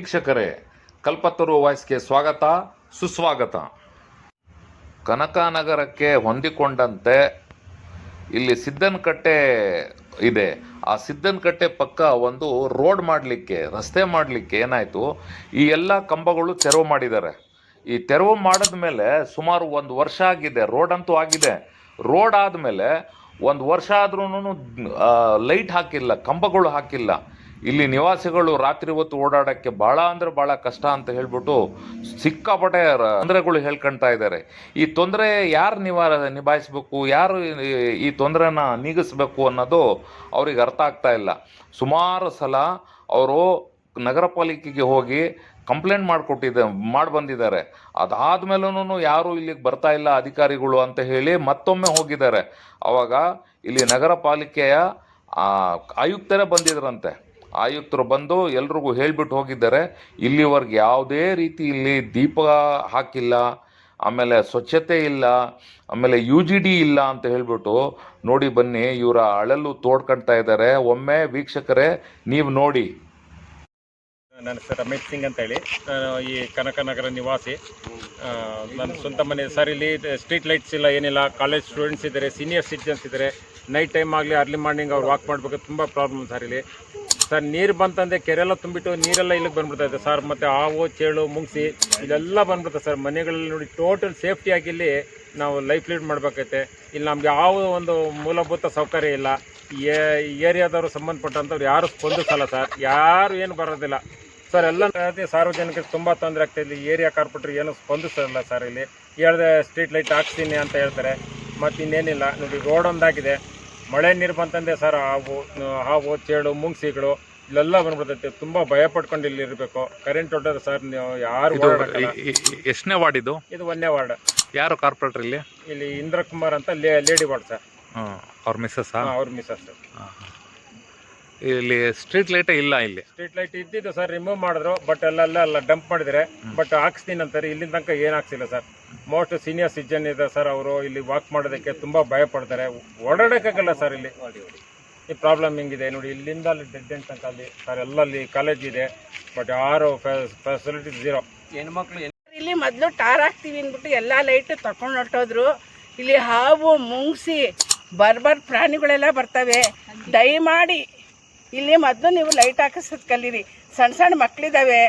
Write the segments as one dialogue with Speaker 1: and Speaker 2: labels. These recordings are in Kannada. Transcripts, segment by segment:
Speaker 1: ವೀಕ್ಷಕರೇ, ಕಲ್ಪತರು ವಾಯ್ಸ್ಗೆ ಸ್ವಾಗತ, ಸುಸ್ವಾಗತ. ಕನಕನಗರಕ್ಕೆ ಹೊಂದಿಕೊಂಡಂತೆ ಇಲ್ಲಿ ಸಿದ್ದನಕಟ್ಟೆ ಇದೆ. ಆ ಸಿದ್ದನಕಟ್ಟೆ ಪಕ್ಕ ಒಂದು ರೋಡ್ ಮಾಡಲಿಕ್ಕೆ, ರಸ್ತೆ ಮಾಡಲಿಕ್ಕೆ ಏನಾಯಿತು? ಈ ಎಲ್ಲ ಕಂಬಗಳು ತೆರವು ಮಾಡಿದ್ದಾರೆ. ಈ ತೆರವು ಮಾಡಿದ ಮೇಲೆ ಸುಮಾರು ಒಂದು ವರ್ಷ ಆಗಿದೆ, ರೋಡ್ ಅಂತೂ ಆಗಿದೆ. ರೋಡ್ ಆದಮೇಲೆ ಒಂದು ವರ್ಷ ಆದ್ರೂ ಲೈಟ್ ಹಾಕಿಲ್ಲ, ಕಂಬಗಳು ಹಾಕಿಲ್ಲ. ಇಲ್ಲಿ ನಿವಾಸಿಗಳು ರಾತ್ರಿ ಹೊತ್ತು ಓಡಾಡೋಕ್ಕೆ ಭಾಳ ಅಂದರೆ ಭಾಳ ಕಷ್ಟ ಅಂತ ಹೇಳ್ಬಿಟ್ಟು ಸಿಕ್ಕಾಪಟ್ಟೆ ತೊಂದರೆಗಳು ಹೇಳ್ಕೊಳ್ತಾ ಇದ್ದಾರೆ. ಈ ತೊಂದರೆ ಯಾರು ನಿವಾರ ನಿಭಾಯಿಸ್ಬೇಕು, ಯಾರು ಈ- ತೊಂದರೆನ ನೀಗಿಸ್ಬೇಕು ಅನ್ನೋದು ಅವ್ರಿಗೆ ಅರ್ಥ ಆಗ್ತಾ ಇಲ್ಲ. ಸುಮಾರು ಸಲ ಅವರು ನಗರ ಪಾಲಿಕೆಗೆ ಹೋಗಿ ಕಂಪ್ಲೇಂಟ್ ಮಾಡಿಕೊಟ್ಟಿದ್ದೆ ಮಾಡಿ ಬಂದಿದ್ದಾರೆ ಅದಾದ್ಮೇಲೂ ಯಾರು ಇಲ್ಲಿಗೆ ಬರ್ತಾ ಇಲ್ಲ ಅಧಿಕಾರಿಗಳು ಅಂತ ಹೇಳಿ ಮತ್ತೊಮ್ಮೆ ಹೋಗಿದ್ದಾರೆ. ಅವಾಗ ಇಲ್ಲಿ ನಗರ ಪಾಲಿಕೆಯ ಆಯುಕ್ತರೇ ಬಂದಿದ್ರಂತೆ. ಆಯುಕ್ತರು ಬಂದು ಎಲ್ರಿಗೂ ಹೇಳ್ಬಿಟ್ಟು ಹೋಗಿದ್ದಾರೆ. ಇಲ್ಲಿವರೆಗೆ ಯಾವುದೇ ರೀತಿ ಇಲ್ಲಿ ದೀಪ ಹಾಕಿಲ್ಲ, ಆಮೇಲೆ ಸ್ವಚ್ಛತೆ ಇಲ್ಲ, ಆಮೇಲೆ ಯು ಜಿ ಡಿ ಇಲ್ಲ ಅಂತ ಹೇಳ್ಬಿಟ್ಟು ನೋಡಿ ಬನ್ನಿ, ಇವರ ಅಳಲು ತೋಡ್ಕೊಳ್ತಾ ಇದ್ದಾರೆ. ಒಮ್ಮೆ ವೀಕ್ಷಕರೇ, ನೀವು ನೋಡಿ.
Speaker 2: ನನ್ನ ಹೆಸರು ರಮೇಶ್ ಸಿಂಗ್ ಅಂತ ಹೇಳಿ. ಈ ಕನಕನಗರ ನಿವಾಸಿ. ನನ್ನ ಸ್ವಂತ ಮನೆ. ಸರ್, ಇಲ್ಲಿ ಸ್ಟ್ರೀಟ್ ಲೈಟ್ಸ್ ಇಲ್ಲ, ಏನಿಲ್ಲ. ಕಾಲೇಜ್ ಸ್ಟೂಡೆಂಟ್ಸ್ ಇದ್ದಾರೆ, ಸೀನಿಯರ್ ಸಿಟಿಜನ್ಸ್ ಇದ್ದಾರೆ. ನೈಟ್ ಟೈಮ್ ಆಗಲಿ, ಅರ್ಲಿ ಮಾರ್ನಿಂಗ್ ಅವ್ರು ವಾಕ್ ಮಾಡಬೇಕು, ತುಂಬ ಪ್ರಾಬ್ಲಮ್ ಸರ್ ಇಲ್ಲಿ. ಸರ್, ನೀರು ಬಂತಂದ್ರೆ ಕೆರೆಲ್ಲ ತುಂಬಿಟ್ಟು ನೀರೆಲ್ಲ ಇಲ್ಲಿಗೆ ಬಂದ್ಬಿಡ್ತಾ ಸರ್. ಮತ್ತು ಹಾವು, ಚೇಳು, ಮುಂಗ್ಸಿ ಇದೆಲ್ಲ ಬಂದ್ಬಿಡುತ್ತೆ ಸರ್. ಮನೆಗಳಲ್ಲಿ ನೋಡಿ ಟೋಟಲ್ ಸೇಫ್ಟಿಯಾಗಿ ಇಲ್ಲಿ ನಾವು ಲೈಫ್ ಲೀಡ್ ಮಾಡಬೇಕೈತೆ ಇಲ್ಲಿ ನಮ್ಗೆ ಯಾವ ಒಂದು ಮೂಲಭೂತ ಸೌಕರ್ಯ ಇಲ್ಲ. ಏರಿಯಾದವರು ಸಂಬಂಧಪಟ್ಟಂಥವ್ರು ಯಾರು ಸ್ಪಂದಿಸಲ್ಲ ಸರ್. ಯಾರು ಏನು ಬರೋದಿಲ್ಲ. ಸರ್, ಎಲ್ಲ ಸಾರ್ವಜನಿಕರಿಗೆ ತುಂಬ ತೊಂದರೆ ಆಗ್ತಾ ಇಲ್ಲಿ ಏರಿಯಾ ಕಾರ್ಪೊರೇಟರ್ ಏನು ಸ್ಪಂದಿಸಲ್ಲ ಸರ್ ಇಲ್ಲಿ. ಹೇಳಿದೆ, ಸ್ಟ್ರೀಟ್ ಲೈಟ್ ಹಾಕ್ತೀನಿ ಅಂತ ಹೇಳ್ತಾರೆ. ಮತ್ತು ಇನ್ನೇನಿಲ್ಲ ನೋಡಿ ರೋಡ್ ಒಂದಾಗಿದೆ. ಮಳೆ ನೀರು ಬಂತಂದೆ ಸರ್ ಹಾವು ಹಾವು ಚೇಳು ಮುಂಗ್ಸಿಗಳು ಇಲ್ಲೆಲ್ಲ ಬಂದ್ಬಿಡ್ತೈತೆ. ತುಂಬ ಭಯ ಪಡ್ಕೊಂಡು ಇಲ್ಲಿ ಇರಬೇಕು. ಕರೆಂಟ್ ಹೊಟ್ಟದ ಸರ್ ನೀವು ಯಾರು
Speaker 1: ಎಷ್ಟನೇ ವಾರ್ಡ್ ಇದು?
Speaker 2: ಇದು ಒಂದೇ ವಾರ್ಡ್.
Speaker 1: ಯಾರು ಕಾರ್ಪೊರೇಟರ್ ಇಲ್ಲಿ?
Speaker 2: ಇಲ್ಲಿ ಇಂದ್ರ ಕುಮಾರ್ ಅಂತ ಲೇಡಿ ವಾರ್ಡ್ ಸರ್.
Speaker 1: ಅವ್ರ ಮಿಸ್ಸಸ್
Speaker 2: ಅವ್ರ ಮಿಸಸ್
Speaker 1: ಇಲ್ಲಿ ಸ್ಟ್ರೀಟ್ ಲೈಟ್ ಇಲ್ಲ ಇಲ್ಲಿ.
Speaker 2: ಸ್ಟ್ರೀಟ್ ಲೈಟ್ ಇದ್ದಿದ್ದು ಸರ್ ರಿಮೂವ್ ಮಾಡಿದ್ರು ಬಟ್ ಅಲ್ಲೆಲ್ಲ ಡಂಪ್ ಮಾಡಿದ್ರೆ ಬಟ್ ಹಾಕ್ಸ್ತೀನಿ ಅಂತಾರೆ. ಇಲ್ಲಿಂದ ತನಕ ಏನು ಹಾಕ್ಸಿಲ್ಲ ಸರ್. ಮೋಸ್ಟ್ ಸೀನಿಯರ್ ಸಿಟಿಜನ್ ಇದೆ ಸರ್ ಅವರು ಇಲ್ಲಿ ವಾಕ್ ಮಾಡೋದಕ್ಕೆ ತುಂಬ ಭಯ ಪಡ್ತಾರೆ. ಓಡಾಡೋಕ್ಕಾಗಲ್ಲ ಸರ್ ಇಲ್ಲಿ. ಈ ಪ್ರಾಬ್ಲಮ್ ಹಿಂಗಿದೆ ನೋಡಿ ಇಲ್ಲಿಂದ ಅಲ್ಲಿ ಡೆಡ್ ಎಂಡ್ ತನಕ ಅಲ್ಲಿ ಸರ್ ಎಲ್ಲ ಅಲ್ಲಿ ಕಾಲೇಜ್ ಇದೆ ಬಟ್ ಯಾರು ಫೆಸಿಲಿಟಿ ಝೀರೋ
Speaker 3: ಇಲ್ಲಿ ಮೊದಲು ಟಾರ್ ಹಾಕ್ತೀವಿ ಅಂದ್ಬಿಟ್ಟು ಎಲ್ಲ ಲೈಟ್ ತಕೊಂಡು ಹೊರಟೋದ್ರು. ಇಲ್ಲಿ ಹಾವು ಮುಂಗ್ಸಿ ಬರ್ಬರ್ ಪ್ರಾಣಿಗಳೆಲ್ಲ ಬರ್ತವೆ. ದಯಮಾಡಿ ಇಲ್ಲಿ ಮೊದಲು ನೀವು ಲೈಟ್ ಹಾಕಿಸೋದು ಕಲೀರಿ ಸಣ್ಣ ಸಣ್ಣ ಮಕ್ಕಳಿದ್ದಾವೆ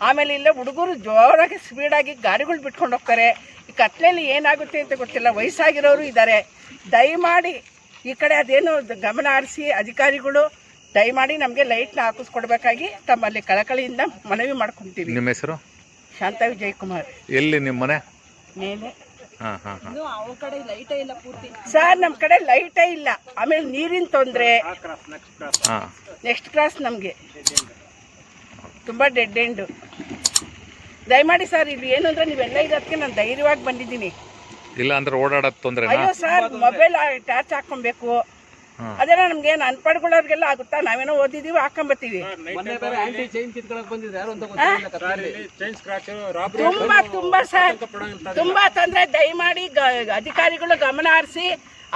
Speaker 3: ಆಮೇಲೆ ಇಲ್ಲ ಹುಡುಗರು ಜೋರಾಗಿ ಸ್ಪೀಡಾಗಿ ಗಾಡಿಗಳು ಬಿಟ್ಕೊಂಡು ಹೋಗ್ತಾರೆ. ಈ ಕತ್ಲೆಯಲ್ಲಿ ಏನಾಗುತ್ತೆ ಅಂತ ಗೊತ್ತಿಲ್ಲ. ವಯಸ್ಸಾಗಿರೋರು ಇದ್ದಾರೆ. ದಯಮಾಡಿ ಈ ಕಡೆ ಅದೇನು ಗಮನ ಹರಿಸಿ ಅಧಿಕಾರಿಗಳು ದಯಮಾಡಿ ನಮಗೆ ಲೈಟ್ನ ಹಾಕಿಸ್ಕೊಡ್ಬೇಕಾಗಿ ತಮ್ಮಲ್ಲಿ ಕಳಕಳಿಯಿಂದ ಮನವಿ ಮಾಡ್ಕೊತೀವಿ.
Speaker 1: ನಿಮ್ಮ ಹೆಸರು?
Speaker 3: ಶಾಂತ ವಿಜಯ್ ಕುಮಾರ್
Speaker 1: ಎಲ್ಲಿ ನಿಮ್ಮ ಮನೆ?
Speaker 3: ಮೇಲೆ.
Speaker 1: ಹಾಂ ಹಾಂ ಹಾಂ.
Speaker 3: ಸರ್ ನಮ್ಮ ಕಡೆ ಲೈಟೇ ಇಲ್ಲ ಆಮೇಲೆ ನೀರಿನ ತೊಂದರೆ.
Speaker 1: ಹಾಂ.
Speaker 3: ನೆಕ್ಸ್ಟ್ ಕ್ರಾಸ್ ನಮಗೆ. ತುಂಬ ಡೆಡ್ ಎಂಡು ದಯಮಾಡಿ ಸರ್ ಇಲ್ಲಿ ಏನು ಅಂದ್ರೆ ನೀವೆಲ್ಲ ಇರೋದಕ್ಕೆ ನಾನು ಧೈರ್ಯವಾಗಿ ಬಂದಿದ್ದೀನಿ.
Speaker 1: ಇಲ್ಲ ಅಂದ್ರೆ ಓಡಾಡೋದು ತೊಂದರೆ
Speaker 3: ಅಯ್ಯೋ ಸರ್ ಮೊಬೈಲ್ ಟಾರ್ಚ್ ಹಾಕೊಬೇಕು
Speaker 1: ಅದನ್ನ
Speaker 3: ಅದೇನೋ ನಮ್ಗೆ ಏನು ಅನ್ಪಡ್ಕೊಳ್ಳೋರ್ಗೆಲ್ಲ ಆಗುತ್ತಾ? ನಾವೇನೋ ಓದಿದೀವಿ ಹಾಕೊಂಬತ್ತೀವಿ. ತುಂಬಾ ತುಂಬಾ ಸರ್ ತುಂಬಾ ತೊಂದರೆ. ದಯಮಾಡಿ ಗ- ಅಧಿಕಾರಿಗಳು ಗಮನ ಹರಿಸಿ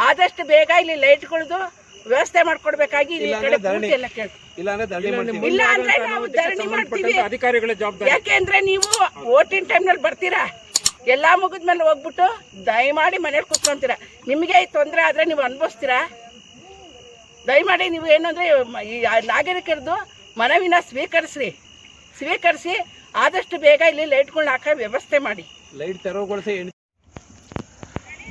Speaker 3: ಆದಷ್ಟು ಬೇಗ ಇಲ್ಲಿ ಲೈಟ್ಗಳದು ವ್ಯವಸ್ಥೆ ಮಾಡ್ಕೊಡ್ಬೇಕಾಗಿ ಇಲ್ಲಿ ಈ ಕಡೆ ಎಲ್ಲ ಕೇಳ್ತೀವಿ. ಇಲ್ಲ ಅಂದ್ರೆ ನಾವು ಧರಣಿ ಮಾಡ್ತೀವಿ.
Speaker 2: ಅಧಿಕಾರಿಗಳ ಜವಾಬ್ದಾರಿ.
Speaker 3: ಯಾಕೆಂದ್ರೆ ನೀವು ಓಟಿನ ಟೈಮ್ನಲ್ಲಿ ಬರ್ತೀರಾ? ಎಲ್ಲಾ ಮುಗಿದ್ಮೇಲೆ ಹೋಗ್ಬಿಟ್ಟು ದಯಮಾಡಿ ಮನೇಲಿ ಕುತ್ಕೊಂತೀರಾ? ನಿಮಗೆ ಈ ತೊಂದರೆ ಆದ್ರೆ ನೀವು ಅನುಭವಿಸ್ತೀರಾ? ದಯಮಾಡಿ ನೀವು ಏನಂದ್ರೆ ಈ ನಾಗರಿಕರದು ಮನವಿನ ಸ್ವೀಕರಿಸ್ರಿ. ಸ್ವೀಕರಿಸಿ ಆದಷ್ಟು ಬೇಗ ಇಲ್ಲಿ ಲೈಟ್ಗಳನ್ನ ಹಾಕೋ ವ್ಯವಸ್ಥೆ ಮಾಡಿ.
Speaker 1: ಲೈಟ್ ತೆರವುಗೊಳಿಸಿ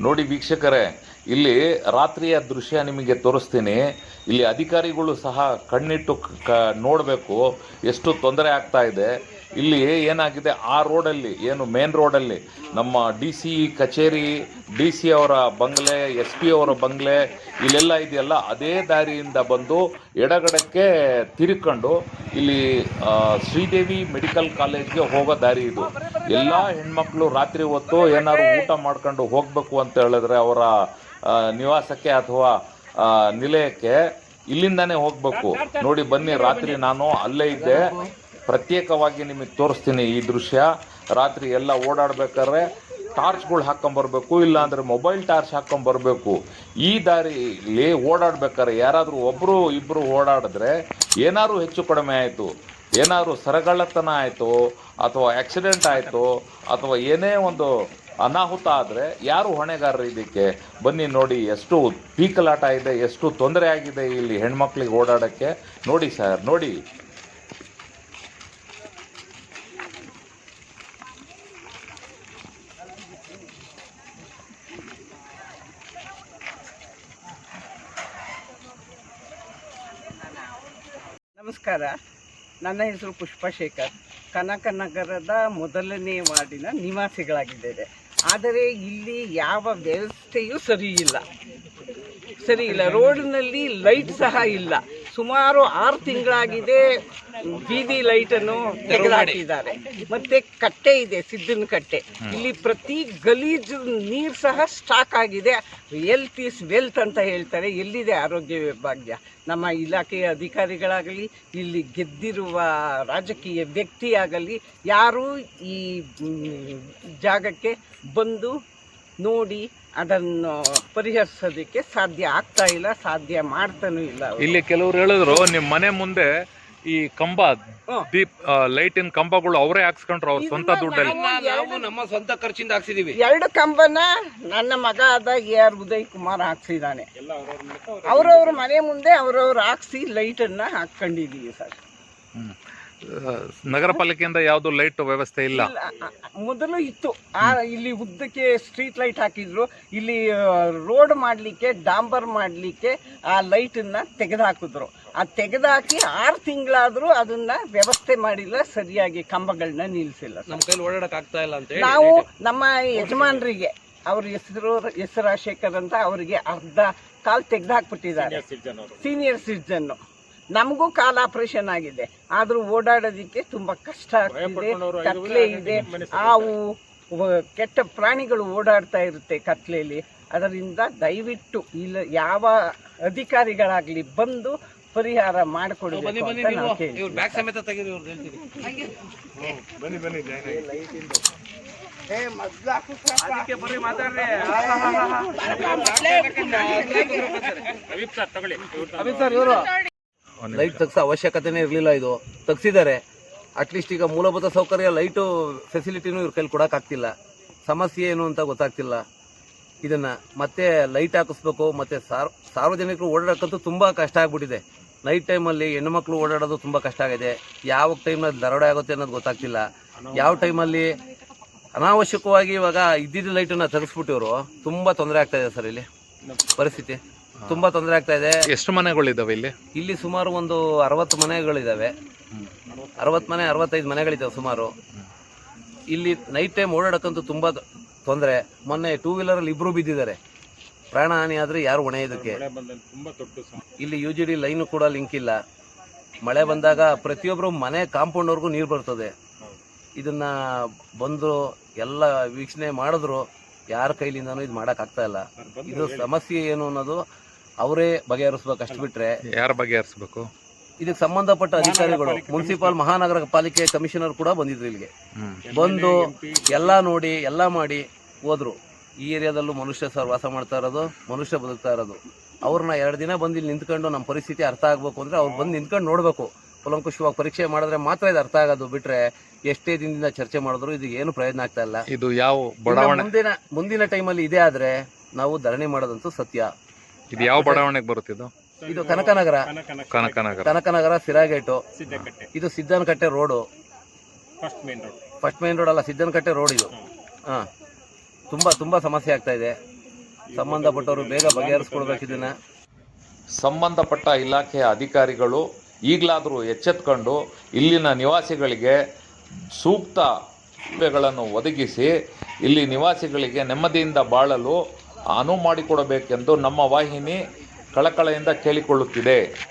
Speaker 1: ನೋಡಿ ವೀಕ್ಷಕರೇ ಇಲ್ಲಿ ರಾತ್ರಿಯ ದೃಶ್ಯ ನಿಮಗೆ ತೋರಿಸ್ತೀನಿ. ಇಲ್ಲಿ ಅಧಿಕಾರಿಗಳು ಸಹ ಕಣ್ಣಿಟ್ಟು ಕ- ನೋಡಬೇಕು ಎಷ್ಟು ತೊಂದರೆ ಆಗ್ತಾ ಇದೆ. ಇಲ್ಲಿ ಏನಾಗಿದೆ? ಆ ರೋಡಲ್ಲಿ, ಏನು ಮೇನ್ ರೋಡಲ್ಲಿ, ನಮ್ಮ ಡಿ ಸಿ ಕಚೇರಿ, ಡಿ ಸಿ ಅವರ ಬಂಗ್ಲೆ, ಎಸ್ ಪಿ ಅವರ ಬಂಗ್ಲೆ, ಇಲ್ಲೆಲ್ಲ ಇದೆಯಲ್ಲ, ಅದೇ ದಾರಿಯಿಂದ ಬಂದು ಎಡಗಡಕ್ಕೆ ತಿರುಕೊಂಡು ಇಲ್ಲಿ ಶ್ರೀದೇವಿ ಮೆಡಿಕಲ್ ಕಾಲೇಜ್ಗೆ ಹೋಗೋ ದಾರಿ ಇದು. ಎಲ್ಲ ಹೆಣ್ಮಕ್ಳು ರಾತ್ರಿ ಹೊತ್ತು ಏನಾದ್ರು ಊಟ ಮಾಡ್ಕೊಂಡು ಹೋಗಬೇಕು ಅಂತ ಹೇಳಿದ್ರೆ ಅವರ ನಿವಾಸಕ್ಕೆ ಅಥವಾ ನಿಲಯಕ್ಕೆ ಇಲ್ಲಿಂದಾನೇ ಹೋಗಬೇಕು. ನೋಡಿ, ಬನ್ನಿ, ರಾತ್ರಿ ನಾನು ಅಲ್ಲೇ ಇದ್ದೆ. ಪ್ರತ್ಯೇಕವಾಗಿ ನಿಮಗೆ ತೋರಿಸ್ತೀನಿ ಈ ದೃಶ್ಯ. ರಾತ್ರಿ ಎಲ್ಲ ಓಡಾಡ್ಬೇಕಾದ್ರೆ ಟಾರ್ಚ್ಗಳು ಇಲ್ಲ ಅಂದ್ರೆ ಮೊಬೈಲ್ ಟಾರ್ಚ್ ಹಾಕ್ಕೊಂಬರ್ಬೇಕು ಈ ದಾರಿಲಿ ಓಡಾಡ್ಬೇಕಾದ್ರೆ ಯಾರಾದರೂ ಒಬ್ಬರು ಇಬ್ಬರು ಓಡಾಡಿದ್ರೆ ಏನಾದ್ರು ಹೆಚ್ಚು ಕಡಿಮೆ ಆಯಿತು. ಏನಾದರೂ ಸರಗಳ್ಳತನ ಆಯಿತು, ಅಥವಾ ಆಕ್ಸಿಡೆಂಟ್ ಆಯಿತು, ಅಥವಾ ಏನೇ ಒಂದು ಅನಾಹುತ ಆದರೆ ಯಾರು ಹೊಣೆಗಾರರು ಇದಕ್ಕೆ? ಬನ್ನಿ ನೋಡಿ, ಎಷ್ಟು ಪೀಕಲಾಟ ಇದೆ, ಎಷ್ಟು ತೊಂದರೆ ಆಗಿದೆ ಇಲ್ಲಿ ಹೆಣ್ಮಕ್ಳಿಗೆ ಓಡಾಡೋಕ್ಕೆ. ನೋಡಿ ಸರ್, ನೋಡಿ.
Speaker 4: ನಮಸ್ಕಾರ. ನನ್ನ ಹೆಸರು ಪುಷ್ಪಶೇಖರ್. ಕನಕನಗರದ ಮೊದಲನೇ ವಾರ್ಡಿನ ನಿವಾಸಿಗಳಾಗಿದ್ದೇವೆ. ಆದರೆ ಇಲ್ಲಿ ಯಾವ ವ್ಯವಸ್ಥೆಯೂ ಸರಿ ಇಲ್ಲ. ಸರಿ ಇಲ್ಲ. ರೋಡ್ನಲ್ಲಿ ಲೈಟ್ ಸಹ ಇಲ್ಲ. ಸುಮಾರು ಆರು ತಿಂಗಳಾಗಿದೆ ಬೀದಿ ಲೈಟನ್ನು ತೆಗೆದುಹಾಕಿದ್ದಾರೆ ಮತ್ತೆ ಕಟ್ಟೆ ಇದೆ ಸಿದ್ದನ ಕಟ್ಟೆ. ಇಲ್ಲಿ ಪ್ರತಿ ಗಲೀಜು ನೀರು ಸಹ ಸ್ಟಾಕ್ ಆಗಿದೆ. ಹೆಲ್ತ್ ಈಸ್ ವೆಲ್ತ್ ಅಂತ ಹೇಳ್ತಾರೆ. ಎಲ್ಲಿದೆ ಆರೋಗ್ಯ ವಿಭಾಗ್ಯ? ನಮ್ಮ ಇಲಾಖೆಯ ಅಧಿಕಾರಿಗಳಾಗಲಿ ಇಲ್ಲಿ ಗೆದ್ದಿರುವ ರಾಜಕೀಯ ವ್ಯಕ್ತಿಯಾಗಲಿ ಯಾರೂ ಈ ಜಾಗಕ್ಕೆ ಬಂದು ನೋಡಿ ಅದನ್ನು ಪರಿಹರಿಸೋದಕ್ಕೆ ಸಾಧ್ಯ ಆಗ್ತಾ ಇಲ್ಲ ಸಾಧ್ಯ ಮಾಡ್ತಾನೂ ಇಲ್ಲ ಅವ್ರು.
Speaker 1: ಇಲ್ಲಿ ಕೆಲವರು ಹೇಳಿದ್ರು ನಿಮ್ಮ ಮನೆ ಮುಂದೆ ಈ ಕಂಬ
Speaker 4: ಹ್ಮ್.
Speaker 1: ದೀಪ್ ಲೈಟಿನ ಕಂಬಗಳು ಅವರೇ ಹಾಕ್ಸ್ಕೊಂಡ್ರು ಅವ್ರ ಸ್ವಂತ ದುಡ್ಡಲ್ಲಿ
Speaker 4: ನಾವು
Speaker 5: ನಾವು ನಮ್ಮ ಸ್ವಂತ ಖರ್ಚಿಂದ ಹಾಕ್ಸಿದೀವಿ
Speaker 4: ಎರಡು ಕಂಬನ ನನ್ನ ಮಗ ಆದ ಎ ಆರ್ ಉದಯ್ ಕುಮಾರ್ ಹಾಕ್ಸಿದ್ದಾನೆ ಅವ್ರವ್ರ ಮನೆ ಮುಂದೆ ಅವ್ರವ್ರು ಹಾಕ್ಸಿ ಲೈಟನ್ನ ಹಾಕೊಂಡಿದೀವಿ ಸರ್
Speaker 1: ಹ್ಮ್. ನಗರ ಪಾಲಿಕೆಯಿಂದ ಯಾವುದು ಲೈಟ್ ವ್ಯವಸ್ಥೆ ಇಲ್ಲ.
Speaker 4: ಮೊದಲು ಇತ್ತು. ಆ ಇಲ್ಲಿ ಉದ್ದಕ್ಕೆ ಸ್ಟ್ರೀಟ್ ಲೈಟ್ ಹಾಕಿದ್ರು. ಇಲ್ಲಿ ರೋಡ್ ಮಾಡಲಿಕ್ಕೆ ಡಾಂಬರ್ ಮಾಡಲಿಕ್ಕೆ ಆ ಲೈಟನ್ನ ತೆಗೆದುಹಾಕಿದ್ರು. ಆ ತೆಗೆದಾಕಿ ಆರು ತಿಂಗಳಾದರೂ ಅದನ್ನ ವ್ಯವಸ್ಥೆ ಮಾಡಿಲ್ಲ ಸರಿಯಾಗಿ ಕಂಬಗಳನ್ನ ನಿಲ್ಲಿಸಿಲ್ಲ
Speaker 5: ನಮ್ಮ ಕೈಲಿ ಓಡಾಡಕ್ ಆಗ್ತಾ ಇಲ್ಲ ಅಂತ ಹೇಳಿ
Speaker 4: ನಾವು ನಮ್ಮ ಯಜಮಾನರಿಗೆ ಅವ್ರ ಹೆಸರು ಎಸ್ ರಾಜಶೇಖರ್ ಅಂತ ಅವರಿಗೆ ಅರ್ಧ ಕಾಲ್
Speaker 2: ತೆಗೆದು ಹಾಕ್ಬಿಟ್ಟಿದ್ದಾರೆ
Speaker 4: ಸೀನಿಯರ್ ಸಿಟಿಜನ್ ನಮಗೂ ಕಾಲ್ ಆಪರೇಷನ್ ಆಗಿದೆ. ಆದರೂ ಓಡಾಡೋದಕ್ಕೆ ತುಂಬ ಕಷ್ಟ ಆಗ್ತಿದೆ. ಕತ್ಲೆ ಇದೆ. ಹಾವು ಕೆಟ್ಟ ಪ್ರಾಣಿಗಳು ಓಡಾಡ್ತಾ ಇರುತ್ತೆ ಕತ್ಲೆಯಲ್ಲಿ ಅದರಿಂದ ದಯವಿಟ್ಟು ಇಲ್ಲ ಯಾವ ಅಧಿಕಾರಿಗಳಾಗ್ಲಿ ಬಂದು ಪರಿಹಾರ
Speaker 5: ಬನ್ನಿ
Speaker 4: ಮಾಡಿಕೊಡ್ಬೇಕು
Speaker 5: ಬನ್ನಿ
Speaker 4: ಅಂತ
Speaker 5: ನೀವು
Speaker 4: ನಾವು
Speaker 5: ಲೈಟ್ ತೆಗ್ಸೋ ಅವಶ್ಯಕತೆನೇ ಇರಲಿಲ್ಲ ಇದು. ತೆಗ್ಸಿದ್ದಾರೆ. ಅಟ್ಲೀಸ್ಟ್ ಈಗ ಮೂಲಭೂತ ಸೌಕರ್ಯ ಲೈಟು ಫೆಸಿಲಿಟಿನೂ ಇವ್ರ ಕೈಲಿ ಕೊಡೋಕ್ಕಾಗ್ತಿಲ್ಲ ಸಮಸ್ಯೆ ಏನು ಅಂತ ಗೊತ್ತಾಗ್ತಿಲ್ಲ. ಇದನ್ನು ಮತ್ತೆ ಲೈಟ್ ಹಾಕಿಸ್ಬೇಕು ಮತ್ತು ಸಾರ್- ಸಾರ್ವಜನಿಕರು ಓಡಾಡೋಕ್ಕಂತೂ ತುಂಬ ಕಷ್ಟ ಆಗ್ಬಿಟ್ಟಿದೆ. ನೈಟ್ ಟೈಮಲ್ಲಿ ಹೆಣ್ಣುಮಕ್ಳು ಓಡಾಡೋದು ತುಂಬ ಕಷ್ಟ ಆಗಿದೆ. ಯಾವ ಟೈಮ್ನಲ್ಲಿ ದರೋಡೆ ಆಗುತ್ತೆ ಅನ್ನೋದು ಗೊತ್ತಾಗ್ತಿಲ್ಲ. ಯಾವ ಟೈಮಲ್ಲಿ ಅನಾವಶ್ಯಕವಾಗಿ ಇವಾಗ ಇದ್ದಿದ್ದ ಲೈಟನ್ನು ತೆಗೆಸ್ಬಿಟ್ಟು ಇವರು ತುಂಬಾ ತೊಂದರೆ ಆಗ್ತಾಯಿದೆ ಇದೆ ಸರ್ ಇಲ್ಲಿ. ಪರಿಸ್ಥಿತಿ. ತುಂಬಾ ತೊಂದರೆ ಆಗ್ತಾ ಇದೆ.
Speaker 1: ಎಷ್ಟು ಮನೆಗಳಿದಾವೆ ಇಲ್ಲಿ?
Speaker 5: ಇಲ್ಲಿ ಸುಮಾರು ಒಂದು ಅರವತ್ತು ಮನೆಗಳಿದಾವೆ. ಅರವತ್ತು ಮನೆ ಅರವತ್ತೈದು ಮನೆಗಳಿದಾವೆ ಸುಮಾರು. ಇಲ್ಲಿ ನೈಟ್ ಟೈಮ್ ಓಡಾಡಕ್ಕಂತೂ ತುಂಬಾ ತೊಂದರೆ. ಮೊನ್ನೆ ಟೂ ವೀಲರಲ್ಲಿ ಇಬ್ರು ಬಿದ್ದಿದ್ದಾರೆ. ಪ್ರಾಣ ಹಾನಿ ಆದ್ರೆ ಯಾರು ಹೊಣೆ ಇದಕ್ಕೆ? ಇಲ್ಲಿ ಯು ಜಿ ಡಿ ಲೈನು ಕೂಡ ಲಿಂಕ್ ಇಲ್ಲ. ಮಳೆ ಬಂದಾಗ ಪ್ರತಿಯೊಬ್ಬರು ಮನೆ ಕಾಂಪೌಂಡ್ವರೆಗೂ ನೀರು ಬರ್ತದೆ. ಇದನ್ನ ಬಂದು ಎಲ್ಲ ವೀಕ್ಷಣೆ ಮಾಡಿದ್ರು ಯಾರ ಕೈಲಿಂದನೂ ಇದು ಮಾಡಕ್ ಆಗ್ತಾ ಇಲ್ಲ. ಇದು ಸಮಸ್ಯೆ ಏನು ಅನ್ನೋದು ಅವರೇ ಬಗೆಹರಿಸ್ಬೇಕು ಅಷ್ಟು ಬಿಟ್ರೆ
Speaker 1: ಯಾರ ಬಗೆಹರಿಸ್ಬೇಕು?
Speaker 5: ಇದಕ್ಕೆ ಸಂಬಂಧಪಟ್ಟ ಅಧಿಕಾರಿಗಳು ಮುನ್ಸಿಪಾಲ್ ಮಹಾನಗರ ಪಾಲಿಕೆ ಕಮಿಷನರ್ ಕೂಡ ಬಂದಿದ್ರು ಇಲ್ಲಿಗೆ. ಬಂದು ಎಲ್ಲ ನೋಡಿ ಎಲ್ಲ ಮಾಡಿ ಹೋದ್ರು. ಈ ಏರಿಯಾದಲ್ಲೂ ಮನುಷ್ಯ ಸರ್ ವಾಸ ಮಾಡ್ತಾ ಇರೋದು ಮನುಷ್ಯ ಬದುಕ್ತಾ ಇರೋದು. ಅವ್ರನ್ನ ಎರಡು ದಿನ ಬಂದು ಇಲ್ಲಿ ನಿಂತ್ಕೊಂಡು ನಮ್ಮ ಪರಿಸ್ಥಿತಿ ಅರ್ಥ ಆಗ್ಬೇಕು ಅಂದ್ರೆ ಅವ್ರು ಬಂದು ನಿಂತ್ಕೊಂಡು ನೋಡ್ಬೇಕು. ಕುಲಂಕುಷವಾಗಿ ಪರೀಕ್ಷೆ ಮಾಡಿದ್ರೆ ಮಾತ್ರ ಇದು ಅರ್ಥ ಆಗೋದು ಬಿಟ್ರೆ ಎಷ್ಟೇ ದಿನದಿಂದ ಚರ್ಚೆ ಮಾಡಿದ್ರು ಇದು ಏನು ಪ್ರಯೋಜನ ಆಗ್ತಾ ಇಲ್ಲ.
Speaker 1: ಇದು ಯಾವ
Speaker 5: ಮುಂದಿನ ಮುಂದಿನ ಟೈಮಲ್ಲಿ ಇದೇ ಆದ್ರೆ ನಾವು ಧರಣಿ ಮಾಡೋದಂತೂ ಸತ್ಯ.
Speaker 1: ಇದು ಯಾವ ಬಡಾವಣೆಗೆ ಬರುತ್ತಿದ್ದು
Speaker 5: ಇದು? ಕನಕನಗರ.
Speaker 1: ಕನಕನಗರ.
Speaker 5: ಕನಕನಗರ ಸಿರಾಗೇಟು. ಇದು Siddanakatte road.
Speaker 2: First main road
Speaker 5: first main road ಅಲ್ಲ ಸಿದ್ದನಕಟ್ಟೆ ರೋಡ್ ಇದು. ಹಾ. ತುಂಬಾ ತುಂಬಾ ಸಮಸ್ಯೆ ಆಗ್ತಾ ಇದೆ. ಸಂಬಂಧಪಟ್ಟವರು ಬೇಗ ಬಗೆಹರಿಸ್ಕೊಳ್ಬೇಕು ಇದನ್ನ.
Speaker 1: ಸಂಬಂಧಪಟ್ಟ ಇಲಾಖೆಯ ಅಧಿಕಾರಿಗಳು ಈಗಲಾದರೂ ಎಚ್ಚೆತ್ಕೊಂಡು ಇಲ್ಲಿನ ನಿವಾಸಿಗಳಿಗೆ ಸೂಕ್ತ ಸೇವೆಗಳನ್ನು ಒದಗಿಸಿ ಇಲ್ಲಿ ನಿವಾಸಿಗಳಿಗೆ ನೆಮ್ಮದಿಯಿಂದ ಬಾಳಲು ಅನುವು ಮಾಡಿಕೊಡಬೇಕೆಂದು ನಮ್ಮ ವಾಹಿನಿ ಕಳಕಳೆಯಿಂದ ಕೇಳಿಕೊಳ್ಳುತ್ತಿದೆ.